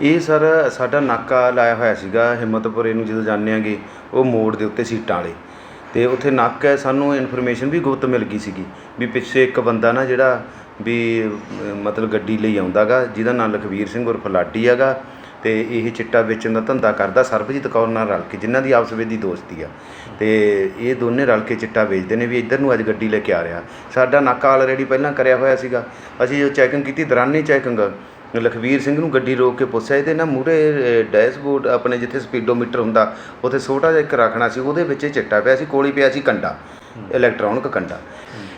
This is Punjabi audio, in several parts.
ਇਹ ਸਰ ਸਾਡਾ ਨਾਕਾ ਲਾਇਆ ਹੋਇਆ ਸੀਗਾ ਹਿੰਮਤਪੁਰੇ ਨੂੰ ਜਦੋਂ ਜਾਂਦੇ ਆਂਗੇ, ਉਹ ਮੋੜ ਦੇ ਉੱਤੇ ਸੀਟਾਂ ਵਾਲੇ। ਅਤੇ ਉੱਥੇ ਨਾਕਾ ਹੈ, ਸਾਨੂੰ ਇਨਫੋਰਮੇਸ਼ਨ ਵੀ ਗੁਪਤ ਮਿਲ ਗਈ ਸੀਗੀ ਵੀ ਪਿੱਛੇ ਇੱਕ ਬੰਦਾ ਨਾ ਜਿਹੜਾ ਵੀ ਮਤਲਬ ਗੱਡੀ ਲਈ ਆਉਂਦਾ ਗਾ ਜਿਹਦਾ ਨਾਂ ਲਖਵੀਰ ਸਿੰਘ ਉਰਫ ਲਾਡੀ ਹੈਗਾ ਅਤੇ ਇਹ ਚਿੱਟਾ ਵੇਚਣ ਦਾ ਧੰਦਾ ਕਰਦਾ, ਸਰਬਜੀਤ ਕੌਰ ਨਾਲ ਰਲ ਕੇ, ਜਿਨ੍ਹਾਂ ਦੀ ਆਪਸ ਵਿੱਚ ਦੀ ਦੋਸਤੀ ਆ। ਅਤੇ ਇਹ ਦੋਨੇ ਰਲ ਕੇ ਚਿੱਟਾ ਵੇਚਦੇ ਨੇ ਵੀ ਇੱਧਰ ਨੂੰ ਅੱਜ ਗੱਡੀ ਲੈ ਕੇ ਆ ਰਿਹਾ। ਸਾਡਾ ਨਾਕਾ ਆਲਰੇਡੀ ਪਹਿਲਾਂ ਕਰਿਆ ਹੋਇਆ ਸੀਗਾ। ਅਸੀਂ ਜੋ ਚੈਕਿੰਗ ਕੀਤੀ, ਦੌਰਾਨੀ ਚੈਕਿੰਗ ਲਖਵੀਰ ਸਿੰਘ ਨੂੰ ਗੱਡੀ ਰੋਕ ਕੇ ਪੁੱਛਿਆ ਇਹਦੇ ਨਾ ਮੂਹਰੇ ਡੈਸ਼ਬੋਰਡ ਆਪਣੇ ਜਿੱਥੇ ਸਪੀਡੋਮੀਟਰ ਹੁੰਦਾ ਉੱਥੇ ਛੋਟਾ ਜਿਹਾ ਇੱਕ ਰੱਖਣਾ ਸੀ ਉਹਦੇ ਵਿੱਚ ਇਹ ਚਿੱਟਾ ਪਿਆ ਸੀ ਕੋਲੀ ਪਿਆ ਸੀ ਕੰਡਾ ਇਲੈਕਟ੍ਰੋਨਿਕ ਕੰਡਾ।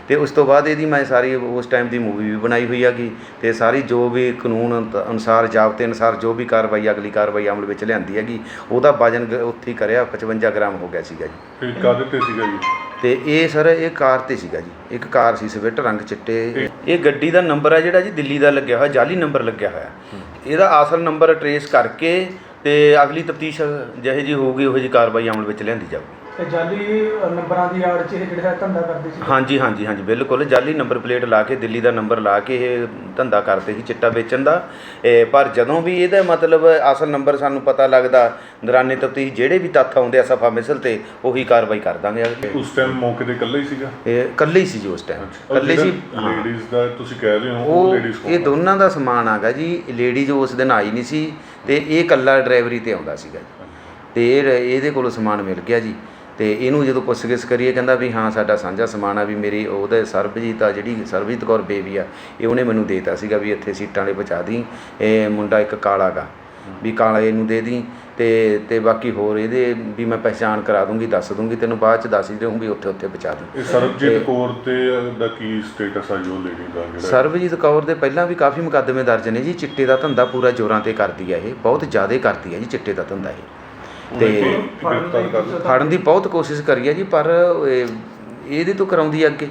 ਤੇ ਉਸ ਤੋਂ ਬਾਅਦ ਇਹਦੀ ਮੈਂ ਸਾਰੀ ਉਸ ਟਾਈਮ ਦੀ ਮੂਵੀ ਵੀ ਬਣਾਈ ਹੋਈ ਹੈਗੀ ਤੇ ਸਾਰੀ ਜੋ ਵੀ ਕਾਨੂੰਨ ਅਨੁ- ਅਨੁਸਾਰ ਜਾਬਤੇ ਅਨੁਸਾਰ ਜੋ ਵੀ ਕਾਰਵਾਈ ਅਗਲੀ ਕਾਰਵਾਈ ਅਮਲ ਵਿੱਚ ਲਿਆਂਦੀ ਹੈਗੀ ਉਹਦਾ ਵਜਨ ਉੱਥੇ ਹੀ ਕਰਿਆ 55 ਗ੍ਰਾਮ ਹੋ ਗਿਆ ਸੀਗਾ ਜੀ। ਇਹ ਕਾਹਦੇ ਤੇ ਸੀਗਾ ਜੀ? ਤੇ ਇਹ ਸਰ, ਇਹ ਕਾਰ ਤੇ ਸੀਗਾ ਜੀ। ਇੱਕ ਕਾਰ ਸੀ ਸਵਿਫਟ, ਰੰਗ ਚਿੱਟੇ। ਇਹ ਗੱਡੀ ਦਾ ਨੰਬਰ ਹੈ ਜਿਹੜਾ ਜੀ, ਦਿੱਲੀ ਦਾ ਲੱਗਿਆ ਹੋਇਆ, ਜਾਲੀ ਨੰਬਰ ਲੱਗਿਆ ਹੋਇਆ। ਇਹਦਾ ਅਸਲ ਨੰਬਰ ਟਰੇਸ ਕਰਕੇ ਤੇ ਅਗਲੀ ਤਫਤੀਸ਼ ਜਿਹੇ ਜੀ ਹੋਊਗੀ, ਉਹੋ ਜੀ ਕਾਰਵਾਈ ਅਮਲ ਵਿੱਚ ਲਿਆਂਦੀ ਜਾਊਗੀ। ਤੇ ਜਾਲੀ ਅ, ਨੰਬਰਾਂ ਦੀ ਆੜ 'ਚ ਇਹ ਜਿਹੜਾ ਹੈ ਧੰਦਾ ਕਰਦੇ ਸੀ? ਹਾਂਜੀ ਹਾਂਜੀ ਹਾਂਜੀ ਬਿਲਕੁਲ। ਜਾਲੀ ਨੰਬਰ ਪਲੇਟ ਲਾ ਕੇ ਦਿੱਲੀ ਦਾ ਨੰਬਰ ਲਾ ਕੇ ਇਹ ਧੰਦਾ ਕਰਦੇ ਸੀ ਚਿੱਟਾ ਵੇਚਣ ਦਾ। ਇਹ ਪਰ ਜਦੋਂ ਵੀ ਇਹਦਾ ਮਤਲਬ ਅਸਲ ਨੰਬਰ ਸਾਨੂੰ ਪਤਾ ਲੱਗਦਾ ਦੌਰਾਨੇ ਤਫਤੀਸ਼ ਜਿਹੜੇ ਵੀ ਤੱਥ ਆਉਂਦੇ ਆ ਸਫਾ ਮਿਸਲ ਤੇ ਉਹੀ ਕਾਰਵਾਈ ਕਰ ਦਾਂਗੇ ਉਸ ਟਾਈਮ ਮੌਕੇ ਤੇ ਇਕੱਲਾ ਹੀ ਸੀਗਾ? ਇਹ ਇਕੱਲੇ ਹੀ ਸੀ ਜੀ ਉਸ ਟਾਈਮ ਇਕੱਲੇ ਸੀ ਲੇਡੀਜ਼ ਦਾ ਤੁਸੀਂ ਕਹਿ ਰਹੇ ਹੋ ਉਹ ਲੇਡੀਜ਼ ਇਹ ਦੋਨਾਂ ਦਾ ਸਮਾਨ ਆਗਾ ਜੀ। ਲੇਡੀ ਜੋ ਉਸ ਦਿਨ ਆਈ ਨਹੀਂ ਸੀ ਤੇ ਇਹ ਇਕੱਲਾ ਡਰਾਈਵਰੀ ਤੇ ਆਉਂਦਾ ਸੀਗਾ ਜੀ। ਤੇ ਇਹ ਇਹਦੇ ਕੋਲੋਂ ਸਮਾਨ ਮਿਲ ਗਿਆ ਜੀ। ਤੇ ਇਹਨੂੰ ਜਦੋਂ ਪੁੱਛਗਿੱਛ ਕਰੀਏ ਕਹਿੰਦਾ ਵੀ ਹਾਂ ਸਾਡਾ ਸਾਂਝਾ ਸਮਾਨ ਆ ਵੀ ਮੇਰੀ ਉਹਦੇ ਸਰਬਜੀਤ ਆ ਜਿਹੜੀ ਸਰਬਜੀਤ ਕੌਰ ਬੇਬੀ ਆ ਇਹ ਉਹਨੇ ਮੈਨੂੰ ਦੇਤਾ ਸੀਗਾ ਵੀ ਇੱਥੇ ਸੀਟਾਂ ਵਾਲੇ ਪਹੁੰਚਾ ਦੀ ਇਹ ਮੁੰਡਾ ਇੱਕ ਕਾਲਾ ਗਾ ਵੀ ਕਾਲਾ ਇਹਨੂੰ ਦੇ ਦੀ ਤੇ ਤੇ ਬਾਕੀ ਹੋਰ ਇਹਦੇ ਵੀ ਮੈਂ ਪਹਿਚਾਣ ਕਰਾ ਦੂੰਗੀ ਦੱਸ ਦੂੰਗੀ ਤੈਨੂੰ ਬਾਅਦ ਚ ਦੱਸ ਹੀ ਦਊਂਗੀ ਉੱਥੇ ਉੱਥੇ ਪਹੁੰਚਾ ਦੂੰ ਇਹ ਸਰਬਜੀਤ ਕੌਰ ਤੇ ਦਾ ਕੀ ਸਟੇਟਸ ਆ ਜੋ ਲੇਡੀ ਦਾ ਜਿਹੜਾ? ਸਰਬਜੀਤ ਕੌਰ ਦੇ ਪਹਿਲਾਂ ਵੀ ਕਾਫੀ ਮੁਕੱਦਮੇ ਦਰਜ ਨੇ ਜੀ ਚਿੱਟੇ ਦਾ ਧੰਦਾ ਪੂਰਾ ਜ਼ੋਰਾਂ ਤੇ ਕਰਦੀ ਹੈ ਇਹ ਬਹੁਤ ਜ਼ਿਆਦਾ ਕਰਦੀ ਹੈ ਜੀ ਚਿੱਟੇ ਦਾ ਧੰਦਾ ਇਹ। ਤੇ। ਫੜਨ ਦੀ ਬਹੁਤ ਕੋਸ਼ਿਸ਼ ਕਰੀ ਹੈ ਜੀ ਪਰ ਇਹ- ਇਹਦੇ ਤੋਂ ਕਰਾਉਂਦੀ ਹੈ ਅੱਗੇ।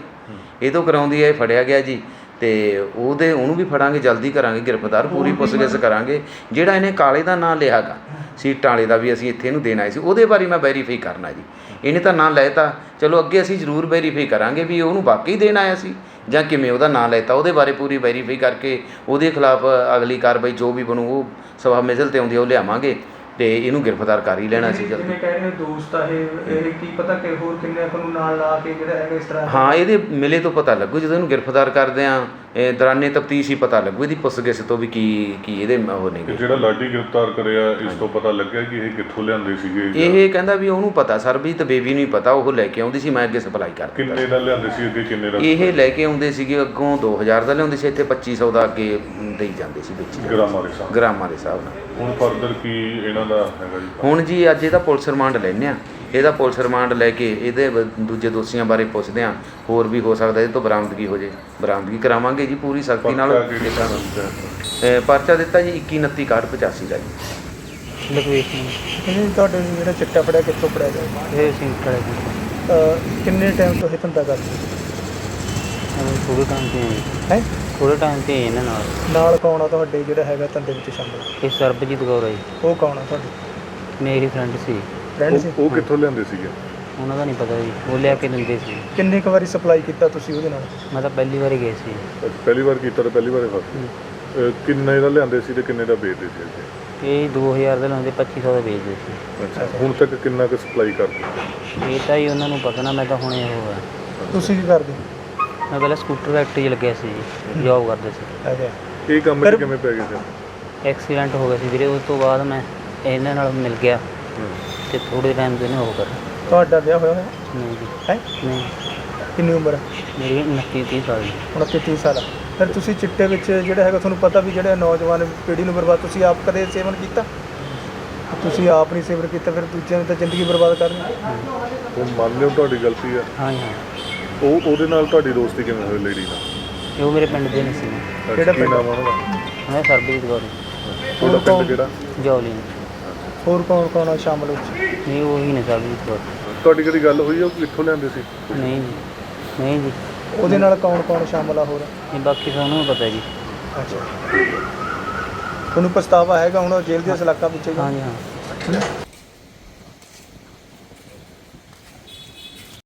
ਇਹ ਤੋਂ ਕਰਾਉਂਦੀ ਹੈ ਇਹ ਫੜਿਆ ਗਿਆ ਜੀ। ਤੇ ਉਹਦੇ ਉਹਨੂੰ ਵੀ ਫੜਾਂਗੇ ਜਲਦੀ ਕਰਾਂਗੇ ਗ੍ਰਿਫਤਾਰ ਪੂਰੀ ਪੁੱਛਗਿੱਛ ਕਰਾਂਗੇ। ਜਿਹੜਾ ਇਹਨੇ ਕਾਲੇ ਦਾ ਨਾਂ ਲਿਆਗਾ ਸੀਟਾਂ ਵਾਲੇ ਦਾ ਵੀ ਅਸੀਂ ਇੱਥੇ ਇਹਨੂੰ ਦੇਣ ਆਏ ਸੀ ਉਹਦੇ ਬਾਰੇ ਮੈਂ ਵੈਰੀਫਾਈ ਕਰਨਾ ਜੀ। ਇਹਨੇ ਤਾਂ ਨਾਂ ਲੈਤਾ ਚਲੋ ਅੱਗੇ ਅਸੀਂ ਜ਼ਰੂਰ ਵੈਰੀਫਾਈ ਕਰਾਂਗੇ ਵੀ ਉਹਨੂੰ ਵਾਕਈ ਦੇਣ ਆਇਆ ਸੀ ਜਾਂ ਕਿਵੇਂ ਉਹਦਾ ਨਾਂ ਲੈਤਾ ਉਹਦੇ ਬਾਰੇ ਪੂਰੀ ਵੈਰੀਫਾਈ ਕਰਕੇ ਉਹਦੇ ਖਿਲਾਫ ਅਗਲੀ ਕਾਰਵਾਈ ਜੋ ਵੀ ਬਣੂ ਉਹ ਸਭਾ ਮੇਜ਼ਲ ਤੇ ਆਉਂਦੀ ਉਹ ਲਿਆਵਾਂਗੇ। ਤੇ ਇਹਨੂੰ ਗ੍ਰਿਫਤਾਰ ਕਰ ਹੀ ਲੈਣਾ ਸੀ ਜਲਦੀ। ਜਿਵੇਂ ਕਹਿ ਰਹੇ ਹੋ ਦੋਸਤ ਆ ਇਹ? ਇਹ ਕੀ ਪਤਾ ਕਿ ਹੋਰ ਕਿੰਨੇ ਕੁ ਨੂੰ ਨਾਲ ਲਾ ਕੇ ਜਿਹੜਾ ਹੈਗਾ ਇਸ ਤਰ੍ਹਾਂ ਹਾਂ ਇਹਦੇ ਮਿਲੇ ਤੋਂ ਪਤਾ ਲੱਗੂ ਜਦੋਂ ਇਹਨੂੰ ਗ੍ਰਿਫਤਾਰ ਕਰਦੇ ਆ। ਇਹ ਦੌਰਾਨੇ ਤਫਤੀਸ਼ ਹੀ ਪਤਾ ਲੱਗੂ ਇਹਦੀ ਪੁੱਛਗਿੱਛ ਤੋਂ ਵੀ ਕੀ ਕੀ ਇਹਦੇ ਉਹ ਨੇਗੇ ਜਿਹੜਾ ਲਾਡੀ ਗ੍ਰਿਫਤਾਰ ਕਰਿਆ ਇਸ ਤੋਂ ਪਤਾ ਲੱਗਿਆ ਕਿ ਇਹ ਕਿੱਥੋਂ ਲਿਆਂਦੇ ਸੀਗੇ ਇਹ ਕਹਿੰਦਾ ਵੀ ਉਹਨੂੰ ਪਤਾ ਸਰਬਜੀਤ ਬੇਬੀ ਨੂੰ ਹੀ ਪਤਾ ਉਹ ਲੈ ਕੇ ਆਉਂਦੀ ਸੀ ਮੈਂ ਅੱਗੇ ਸਪਲਾਈ ਕਰ ਕਿੰਨੇ ਦਾ ਲਿਆਂਦੇ ਸੀ ਅੱਗੇ ਕਿੰਨੇ ਦਾ ਇਹ ਲੈ ਕੇ ਆਉਂਦੇ ਸੀਗੇ ਅੱਗੋਂ 2000 ਦਾ ਲਿਆਉਂਦੇ ਸੀ ਇੱਥੇ 2500 ਦਾ ਅੱਗੇ ਦੇਈ ਜਾਂਦੇ ਸੀ ਵਿੱਚ ਗ੍ਰਾਮਾਂ ਦੇ ਹਿਸਾਬ ਗ੍ਰਾਮਾਂ ਦੇ ਹਿਸਾਬ ਨਾਲ। ਹੁਣ ਫਰਦਰ ਕੀ ਇਹਨਾਂ ਦਾ ਹੈਗਾ ਜੀ? ਹੁਣ ਜੀ ਅੱਜ ਇਹਦਾ ਪੁਲਿਸ ਰਿਮਾਂਡ ਲੈਂਦੇ ਆ। ਇਹਦਾ ਪੁਲਿਸ ਰਿਮਾਂਡ ਲੈ ਕੇ ਇਹਦੇ ਬ- ਦੂਜੇ ਦੋਸ਼ੀਆਂ ਬਾਰੇ ਪੁੱਛਦੇ ਆ ਹੋਰ ਵੀ ਹੋ ਸਕਦਾ ਇਹ ਤੋਂ ਬਰਾਮਦਗੀ ਹੋ ਜੇ। ਬਰਾਮਦਗੀ ਕਰਾਵਾਂਗੇ ਜੀ ਪੂਰੀ ਸਖਤੀ ਨਾਲ? ਅਹ ਪਰਚਾ ਦਿੱਤਾ ਜੀ 21 29 85 ਦਾ ਜੀ। ਲਖਵੀਰ ਸਿੰਘ। ਇਹਨੇ ਤੁਹਾਡੇ ਜਿਹੜਾ ਚਿੱਟਾ ਫੜਿਆ ਕਿੱਥੋਂ ਫੜਿਆ ਗਿਆ? ਇਹ ਸਿੰਘ ਖੜਾ ਸੀ ਅ, ਕਿੰਨੇ ਟਾਈਮ ਤੋਂ ਇਹ ਧੰਦਾ ਕਰਦੇ ਉਹ ਥੋੜੇ ਟਾਈਮ ਤੇ ਹੈ। ਥੋੜੇ ਟਾਈਮ ਤੇ ਇਹਨਾਂ ਨਾਲ। ਨਾਲ ਕੌਣ ਆ ਤੁਹਾਡੇ ਜਿਹੜਾ ਹੈਗਾ ਧੰਦੇ ਵਿੱਚ ਸ਼ਾਮਲ? ਇਹ ਸਰਬਜੀਤ ਕੌਰ ਹੈ ਜੀ। ਉਹ ਕੌਣ ਆ ਤੁਹਾਡੇ? ਮੇਰੀ ਫਰੈਂਡ ਸੀ। ਫਰੈਂਡ ਸੀ? ਉਹ ਕਿੱਥੋਂ ਲਿਆਂਦੇ ਸੀਗੇ? ਉਹਨਾਂ ਦਾ ਨਹੀਂ ਪਤਾ ਜੀ। ਉਹ ਲਿਆ ਕੇ ਦਿੰਦੇ ਸੀ। ਕਿੰਨੇ ਕੁ ਵਾਰੀ ਸਪਲਾਈ ਕੀਤਾ ਤੁਸੀਂ ਉਹਦੇ ਨਾਲ? ਮੈਂ ਤਾਂ ਪਹਿਲੀ ਵਾਰੀ ਗਏ ਸੀ। ਪਹਿਲੀ ਵਾਰ ਕੀਤਾ ਤਾਂ ਪਹਿਲੀ ਵਾਰ ਫਸ ਕਿੰਨੇ ਦਾ ਲਿਆਂਦੇ ਸੀ ਤੇ ਕਿੰਨੇ ਦਾ ਵੇਚਦੇ ਸੀ ਅੱਗੇ? ਇਹ 2000 ਦਾ ਲਾਉਂਦੇ 2500 ਦਾ ਵੇਚਦੇ ਸੀ। ਅੱਛਾ ਹੁਣ ਤੱਕ ਕਿੰਨਾ ਕੁ ਸਪਲਾਈ ਕਰ ਦਿੱਤੀ ਇਹ ਤਾਂ ਹੀ ਉਹਨਾਂ ਨੂੰ ਪਤਾ ਨਾ ਮੈਂ ਤਾਂ ਹੁਣੇ ਉਹ ਆ। ਤੁਸੀਂ ਕੀ ਕਰਦੇ? ਮੈਂ ਪਹਿਲਾਂ ਸਕੂਟਰ ਫੈਕਟਰੀ 'ਚ ਲੱਗਿਆ ਸੀ ਜੀ ਜੌਬ ਕਰਦਾ ਸੀ। ਅੱਛਾ। ਇਹ ਕੰਮ 'ਚ ਕਿਵੇਂ ਪੈ ਗਏ ਫਿਰ? ਐਕਸੀਡੈਂਟ ਹੋ ਗਿਆ ਸੀ ਵੀਰੇ ਉਸ ਤੋਂ ਬਾਅਦ ਮੈਂ ਇਹਨਾਂ ਨਾਲ ਮਿਲ ਗਿਆ। ਤੇ ਥੋੜੇ ਟਾਈਮ ਤੋਂ ਇਹਨੇ ਉਹ ਕਰ। ਤੁਹਾਡਾ ਵਿਆਹ ਹੋਇਆ ਹੋਇਆ? ਨਹੀਂ ਜੀ। ਹੈ? ਨਹੀਂ। ਕਿੰਨੀ ਉਮਰ ਹੈ? ਮੇਰੀ 29 30 ਸਾਲ ਦੀ। 29 30 ਸਾਲ। ਆ। ਫਿਰ ਤੁਸੀਂ ਚਿੱਟੇ ਵਿੱਚ ਜਿਹੜਾ ਹੈਗਾ ਤੁਹਾਨੂੰ ਪਤਾ ਵੀ ਜਿਹੜੇ ਨੌਜਵਾਨ ਪੀੜ੍ਹੀ ਨੂੰ ਬਰਬਾਦ ਤੁਸੀਂ ਆਪ ਕਦੇ ਸੇਵਨ ਕੀਤਾ? ਤੁਸੀਂ ਆਪ ਨਹੀਂ ਸੇਵਨ ਕੀਤਾ ਫਿਰ ਦੂਜਿਆਂ ਦੀ ਤਾਂ ਜ਼ਿੰਦਗੀ ਬਰਬਾਦ ਕਰਨੀ ਉਹ ਮੰਨ ਲਿਓ ਤੁਹਾਡੀ ਗਲਤੀ ਆ। ਹਾਂ ਜੀ ਹਾਂ। ਉਹ ਉਹਦੇ ਨਾਲ ਤੁਹਾਡੀ ਦੋਸਤੀ ਕਿਵੇਂ ਹੋਈ ਲੇਡੀ ਨਾਲ? ਇਹ ਉਹ ਮੇਰੇ ਪਿੰਡ ਦੇ ਨਹੀਂ ਸੀ। ਕਿਹੜਾ ਕੀ ਪਿੰਡ? ਨਾਮ ਆ ਉਹਦਾ? ਮੈਂ ਸਰਬਜੀਤ ਕੌਰ। ਤੁਹਾਡਾ? ਪਿੰਡ ਕਿਹੜਾ? ਜੌਲੀ। ਹੋਰ ਕੌਣ ਕੌਣ ਆ ਸ਼ਾਮਲ ਵਿੱਚ? ਨਹੀਂ ਉਹੀ ਨੇ ਸਰਬਜੀਤ ਕੌਰ ਤੁਹਾਡੀ ਕਦੀ ਗੱਲ ਹੋਈ ਆ? ਉਹ ਕਿੱਥੋਂ ਲਿਆਂਦੇ ਸੀ? ਨਹੀਂ ਜੀ ਨਹੀਂ ਜੀ। ਉਹਦੇ ਨਾਲ ਕੌਣ ਕੌਣ ਸ਼ਾਮਲ ਆ ਹੋਰ? ਇਹ ਬਾਕੀ ਸਾਨੂੰ ਪਤਾ ਜੀ। ਅੱਛਾ। ਤੁਹਾਨੂੰ ਪਛਤਾਵਾ ਹੈਗਾ ਹੁਣ ਉਹ ਜੇਲ੍ਹ ਦੇ ਸਲਾਕਾ ਵਿੱਚ ਹਾਂ ਜੀ ਹਾਂ।